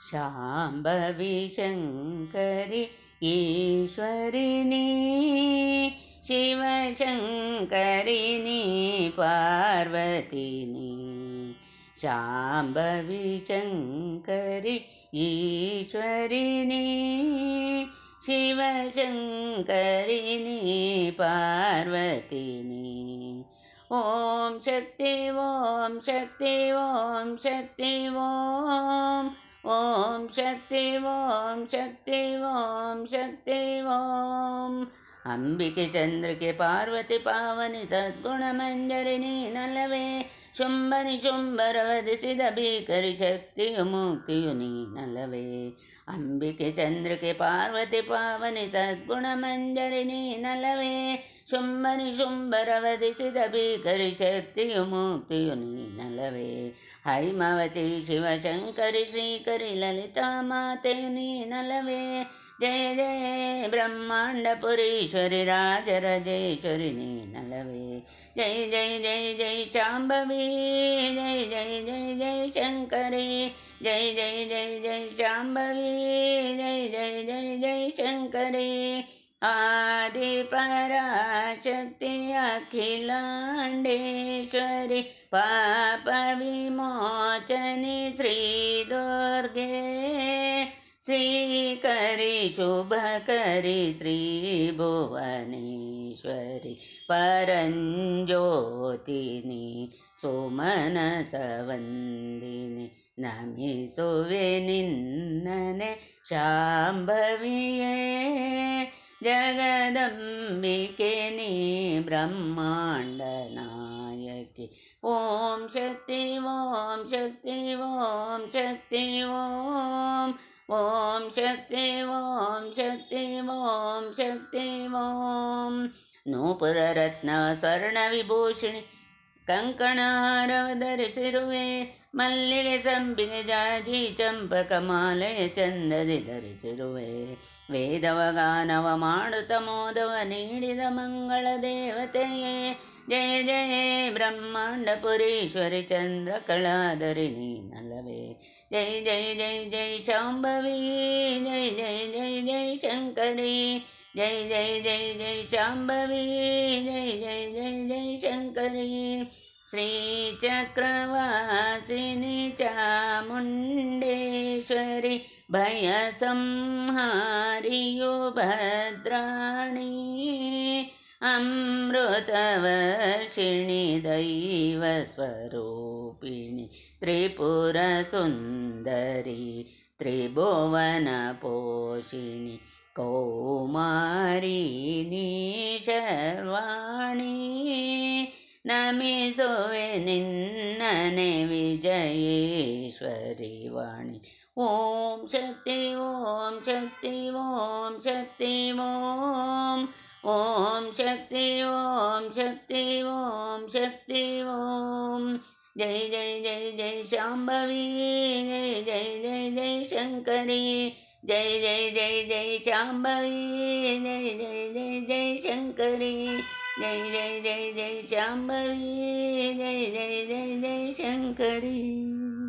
शाम्भवी शङ्करि ईश्वरिणी शिवशङ्करिणी पार्वतिनी। शाम्भवी शङ्करि ईश्वरिणी शिवशङ्करिणी पार्वतिनी। ॐ शक्ति ॐ शक्ति ॐ शक्ति ॐ ॐ शक्ति ॐ शक्ति ॐ शक्ति ॐ अम्बिके चन्द्रके पार्वति पावनि सद्गुणमञ्जरिणि नलवे ಶುಂಭನಿ ಶುಂಭರವಧಿಸಿದ ಭೀಕರಿ ಶಕ್ತಿಯು ಮುಕ್ತಿಯು ನೀನಲ್ಲವೇ ಅಂಬಿಕೆ ಚಂದ್ರಕೆ ಪಾರ್ವತಿ ಪಾವನಿ ಸದ್ಗುಣ ಮಂಜರಿ ನೀನಲ್ಲವೇ ಶುಂಭನಿ ಶುಂಭರವಧಿಸಿದ ಭೀಕರಿ ಶಕ್ತಿಯು ಮುಕ್ತಿಯು ನೀನಲ್ಲವೇ ಹೈಮವತಿ ಶಿವಶಂಕರಿ ಶ್ರೀಕರಿ ಲಲಿತಾ ಮಾತೆಯು ನೀನಲ್ಲವೇ ಜಯ ಜಯ ಬ್ರಹ್ಮಾಂಡಪುರೀಶ್ವರಿ ರಾಜರಾಜೇಶ್ವರಿ ನೀನಲ್ಲವೇ ಜೈ ಜೈ ಜೈ ಜೈ ಶಾಂಭವಿ ಜೈ ಜೈ ಜೈ ಜೈ ಶಂಕರಿ ಜೈ ಜೈ ಜೈ ಜೈ ಶಾಂಭವಿ ಜೈ ಜೈ ಜೈ ಜೈ ಶಂಕರಿ आदिपराशक्ति अखिलाण्डेश्वरि पापविमोचनि श्रीदुर्गे श्रीकरि शुभकरि श्रीभुवनेश्वरि परञ्ज्योतिनि सोमनसवन्दिनि नमिसुवे निन्नने शाम्भविये जगदम्बिके नि ब्रह्माण्डनायकि ॐ शक्ति ॐ शक्ति ॐ शक्ति ॐ। ॐ शक्ति ॐ शक्ति ॐ शक्ति ॐ। नूपुररत्न ಕಂಕಣಹಾರವ ಧರಿಸಿರುವೆ ಮಲ್ಲಿಗೆ ಸಂಬಿಗೆ ಜಾಜಿ ಚಂಪಕ ಮಾಲೆಯ ಚಂದದಿ ಧರಿಸಿರುವೆ. ವೇದವ ಗಾನವ ಮಾಡುತ್ತ ಮೋದವ ನೀಡಿದ ಮಂಗಳ ದೇವತೆಯೇ. ಜಯ ಜಯ ಬ್ರಹ್ಮಾಂಡ ಪುರೀಶ್ವರಿ ಚಂದ್ರ ಕಳಾದರಿ ನೀನಲ್ಲವೇ ಜೈ ಜೈ ಜೈ ಜೈ ಶಾಂಭವಿ. ಜೈ ಜೈ ಜೈ ಜೈ ಶಂಕರಿ. जय जय जय जय शाम्भवी जय जय जय जय शङ्करी श्रीचक्रवासिनि चामुण्डेश्वरि भयसंहारियो भद्राणि अमृतवर्षिणि दैवस्वरूपिणि त्रिपुरसुन्दरी। ത്രിഭുവന त्रिभुवनपोषिणि कौमारी नीशर्वाणि നമിസോവെ നിന്നെ വിജയേശ്വരി വാണി. ഓം ശക്തി ഓം ശക്തി ഓം ശക്തി ഓം. ഓം ശക്തി ഓം ശക്തി ഓം ശക്തി ഓം. ജയ് ജയ് ജയ് ജയ് ശാംഭവി. ജയ് ജയ് जय शङ्करी जय जय जय जय शाम्भवी जय जय जय जय शङ्करी जय जय जय जय शाम्भवी जय जय जय जय शङ्करी